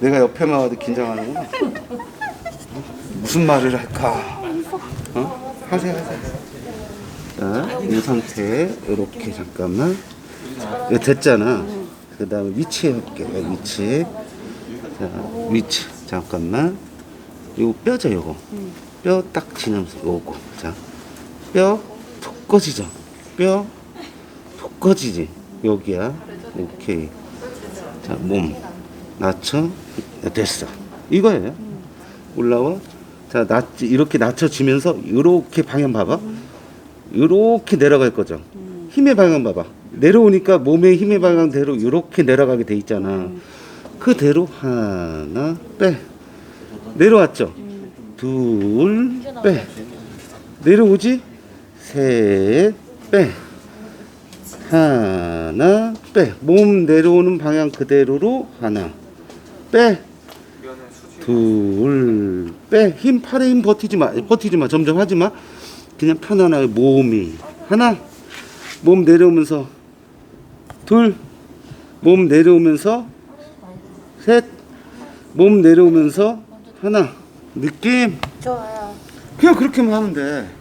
내가 옆에만 와도 긴장하는구나. 무슨 말을 할까? 어? 하세요, 하세요. 자, 이 상태 이렇게 잠깐만. 이거 됐잖아. 그 다음에 위치 해볼게. 위치. 자, 위치. 잠깐만. 요거 뼈죠, 요거. 뼈 딱 지나면서 요거. 자, 뼈 톡 꺼지죠. 뼈 톡 꺼지지. 여기야. 오케이. 자, 몸 낮춰. 됐어. 이거예요. 올라와. 자, 낮 이렇게 낮춰지면서 이렇게 방향 봐봐. 이렇게 내려갈 거죠. 힘의 방향 봐봐. 내려오니까 몸의 힘의 방향대로 이렇게 내려가게 돼 있잖아. 그대로 하나 빼. 내려왔죠. 둘 빼. 내려오지. 셋 빼. 하나 빼. 몸 내려오는 방향 그대로로 하나 빼. 둘 빼. 힘 팔에 힘 버티지 마. 버티지 마. 점점 하지 마. 그냥 편안하게 몸이 하나. 몸 내려오면서 둘. 몸 내려오면서 셋. 몸 내려오면서 하나. 느낌 좋아요. 그냥 그렇게만 하면 돼.